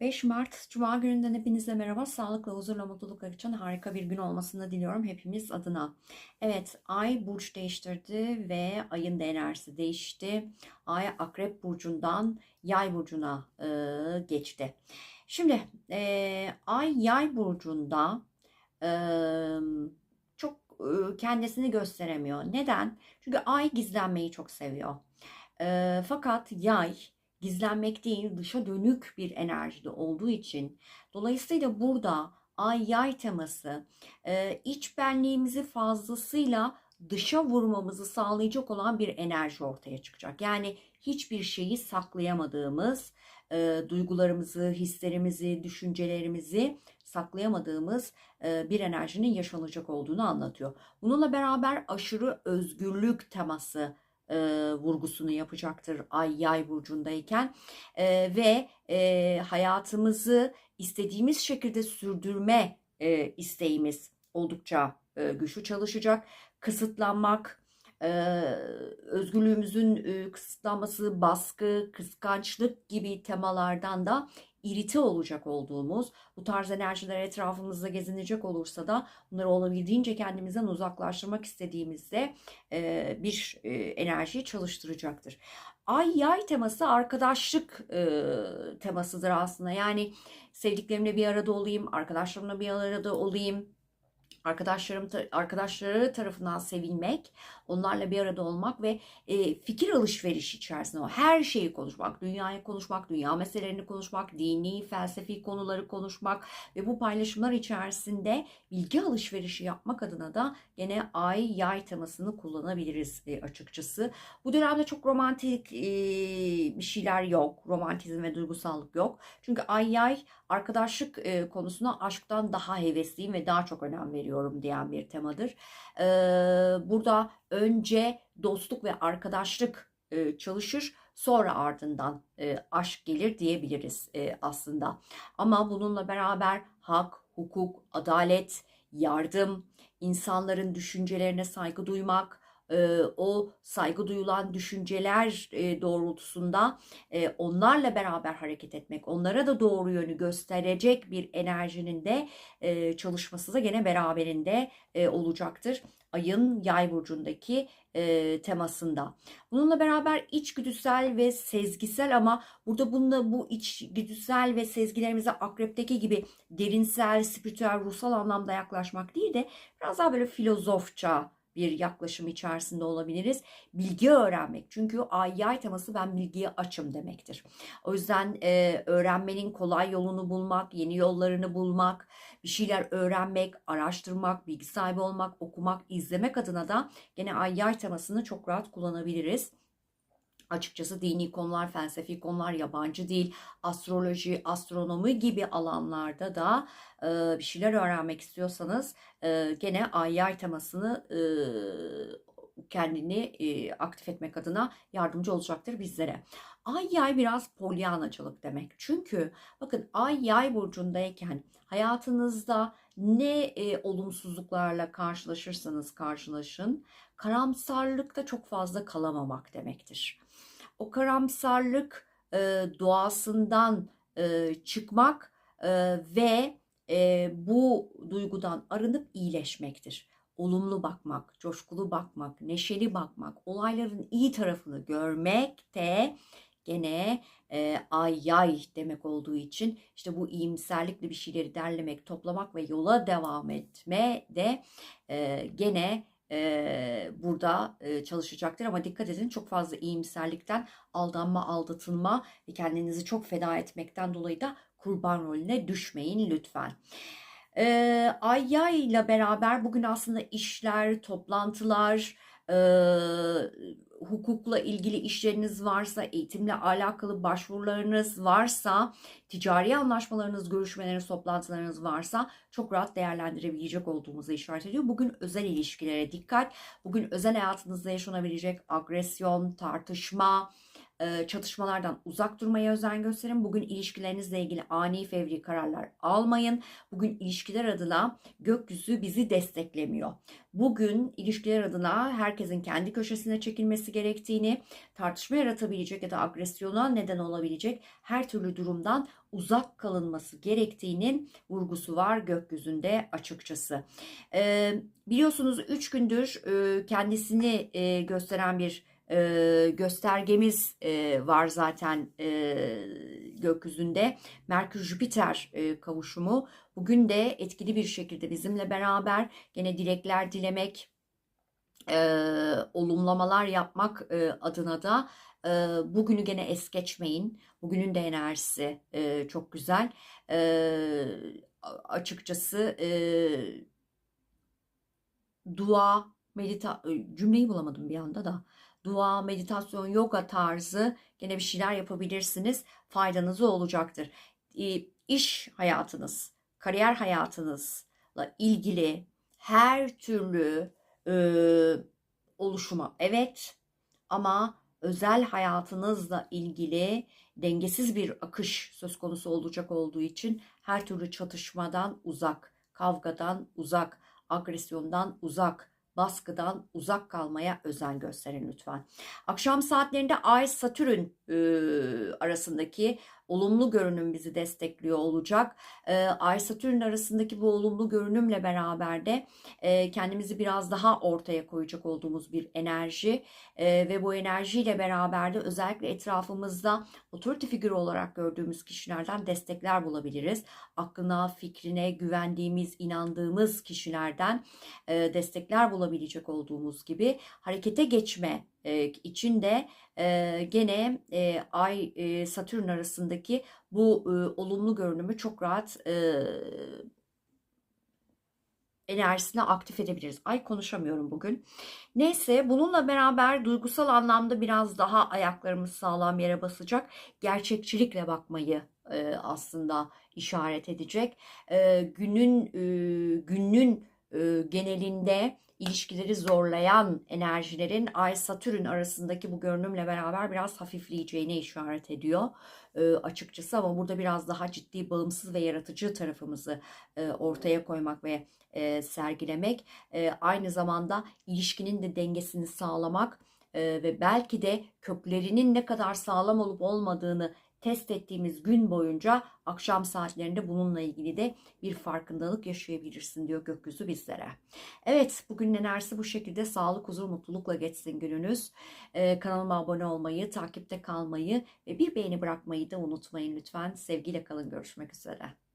5 Mart Cuma gününden hepinize merhaba. Sağlıkla, huzurla, mutlulukla geçen harika bir gün olmasını diliyorum hepimiz adına. Evet, Ay burç değiştirdi ve ayın da enerjisi değişti. Ay Akrep burcundan Yay burcuna e, geçti. Şimdi e, Ay Yay burcunda e, çok e, kendisini gösteremiyor. Neden? Çünkü Ay gizlenmeyi çok seviyor. E, fakat Yay gizlenmek değil dışa dönük bir enerjide olduğu için dolayısıyla burada ay yay teması e, iç benliğimizi fazlasıyla dışa vurmamızı sağlayacak olan bir enerji ortaya çıkacak. Yani hiçbir şeyi saklayamadığımız, e, duygularımızı, hislerimizi, düşüncelerimizi saklayamadığımız e, bir enerjinin yaşanacak olduğunu anlatıyor. Bununla beraber aşırı özgürlük teması e, vurgusunu yapacaktır Ay Yay burcundayken E, ve e, hayatımızı istediğimiz şekilde sürdürme e, isteğimiz oldukça e, güçlü çalışacak. Kısıtlanmak, e, özgürlüğümüzün e, kısıtlanması, baskı, kıskançlık gibi temalardan da irite olacak olduğumuz, bu tarz enerjiler etrafımızda gezinecek olursa da bunları olabildiğince kendimizden uzaklaştırmak istediğimizde e, bir e, enerjiyi çalıştıracaktır. Ay yay teması arkadaşlık e, temasıdır aslında. Yani sevdiklerimle bir arada olayım, arkadaşlarımla bir arada olayım, arkadaşlarım arkadaşları tarafından sevilmek, onlarla bir arada olmak ve e, fikir alışverişi içerisinde o her şeyi konuşmak, dünyayı konuşmak, dünya meselelerini konuşmak, dini, felsefi konuları konuşmak ve bu paylaşımlar içerisinde bilgi alışverişi yapmak adına da gene ay yay temasını kullanabiliriz e, açıkçası. Bu dönemde çok romantik e, bir şeyler yok. Romantizm ve duygusallık yok. Çünkü ay yay arkadaşlık e, konusuna aşktan daha hevesliyim ve daha çok önem veriyorum diyen bir temadır. E, burada önce dostluk ve arkadaşlık e, çalışır, sonra ardından e, aşk gelir diyebiliriz e, aslında. Ama bununla beraber hak, hukuk, adalet, yardım, insanların düşüncelerine saygı duymak, e, o saygı duyulan düşünceler e, doğrultusunda e, onlarla beraber hareket etmek, onlara da doğru yönü gösterecek bir enerjinin de çalışması da gene beraberinde olacaktır. Ayın yay burcundaki temasında. Bununla beraber içgüdüsel ve sezgisel ama burada bununla bu içgüdüsel ve sezgilerimize akrepteki gibi derinsel, spiritüel, ruhsal anlamda yaklaşmak değil de biraz daha böyle filozofça, bir yaklaşım içerisinde olabiliriz. Bilgi öğrenmek. Çünkü ay yay teması ben bilgiye açım demektir. O yüzden e, öğrenmenin kolay yolunu bulmak, yeni yollarını bulmak, bir şeyler öğrenmek, araştırmak, bilgi sahibi olmak, okumak, izlemek adına da gene ay yay temasını çok rahat kullanabiliriz açıkçası dini konular, felsefi konular, yabancı dil, astroloji, astronomi gibi alanlarda da e, bir şeyler öğrenmek istiyorsanız e, gene ay yay temasını e, kendini e, aktif etmek adına yardımcı olacaktır bizlere. Ay yay biraz polyanacılık demek. Çünkü bakın ay yay burcundayken hayatınızda ne e, olumsuzluklarla karşılaşırsanız karşılaşın karamsarlıkta çok fazla kalamamak demektir o karamsarlık e, doğasından e, çıkmak e, ve e, bu duygudan arınıp iyileşmektir. Olumlu bakmak, coşkulu bakmak, neşeli bakmak, olayların iyi tarafını görmek de gene e, ay yay demek olduğu için işte bu iyimserlikle bir şeyleri derlemek, toplamak ve yola devam etme de e, gene e, burada e, çalışacaktır. Ama dikkat edin çok fazla iyimserlikten aldanma, aldatılma ve kendinizi çok feda etmekten dolayı da kurban rolüne düşmeyin lütfen. E, Ayya ile beraber bugün aslında işler, toplantılar, e, hukukla ilgili işleriniz varsa, eğitimle alakalı başvurularınız varsa, ticari anlaşmalarınız, görüşmeleriniz, toplantılarınız varsa çok rahat değerlendirebilecek olduğumuzu işaret ediyor. Bugün özel ilişkilere dikkat. Bugün özel hayatınızda yaşanabilecek agresyon, tartışma, çatışmalardan uzak durmaya özen gösterin. Bugün ilişkilerinizle ilgili ani fevri kararlar almayın. Bugün ilişkiler adına gökyüzü bizi desteklemiyor. Bugün ilişkiler adına herkesin kendi köşesine çekilmesi gerektiğini, tartışma yaratabilecek ya da agresyona neden olabilecek her türlü durumdan uzak kalınması gerektiğinin vurgusu var gökyüzünde açıkçası. Ee, biliyorsunuz 3 gündür e, kendisini e, gösteren bir e, göstergemiz e, var zaten e, gökyüzünde. Merkür-Jüpiter e, kavuşumu bugün de etkili bir şekilde bizimle beraber gene dilekler dilemek, e, olumlamalar yapmak e, adına da e, bugünü gene es geçmeyin. Bugünün de enerjisi e, çok güzel. E, açıkçası e, dua, medita cümleyi bulamadım bir anda da. Dua, meditasyon, yoga tarzı gene bir şeyler yapabilirsiniz. Faydanızı olacaktır. İş hayatınız, kariyer hayatınızla ilgili her türlü e, oluşuma evet ama özel hayatınızla ilgili dengesiz bir akış söz konusu olacak olduğu için her türlü çatışmadan uzak, kavgadan uzak, agresyondan uzak, baskıdan uzak kalmaya özen gösterin lütfen. Akşam saatlerinde Ay Satürn e, arasındaki olumlu görünüm bizi destekliyor olacak. E, Ay Satürn arasındaki bu olumlu görünümle beraber de e, kendimizi biraz daha ortaya koyacak olduğumuz bir enerji e, ve bu enerjiyle beraber de özellikle etrafımızda otorite figürü olarak gördüğümüz kişilerden destekler bulabiliriz. Aklına, fikrine güvendiğimiz, inandığımız kişilerden e, destekler bulabilecek olduğumuz gibi harekete geçme e, için de e, gene e, Ay e, Satürn arasındaki bu e, olumlu görünümü çok rahat e, enerjisini aktif edebiliriz. Ay konuşamıyorum bugün. Neyse bununla beraber duygusal anlamda biraz daha ayaklarımız sağlam yere basacak. Gerçekçilikle bakmayı e, aslında işaret edecek. E, günün e, günün e, genelinde ilişkileri zorlayan enerjilerin Ay Satürn arasındaki bu görünümle beraber biraz hafifleyeceğine işaret ediyor e, açıkçası. Ama burada biraz daha ciddi bağımsız ve yaratıcı tarafımızı e, ortaya koymak ve e, sergilemek e, aynı zamanda ilişkinin de dengesini sağlamak e, ve belki de köklerinin ne kadar sağlam olup olmadığını test ettiğimiz gün boyunca akşam saatlerinde bununla ilgili de bir farkındalık yaşayabilirsin diyor gökyüzü bizlere. Evet bugün enerjisi bu şekilde sağlık, huzur, mutlulukla geçsin gününüz. Ee, kanalıma abone olmayı, takipte kalmayı ve bir beğeni bırakmayı da unutmayın lütfen. Sevgiyle kalın görüşmek üzere.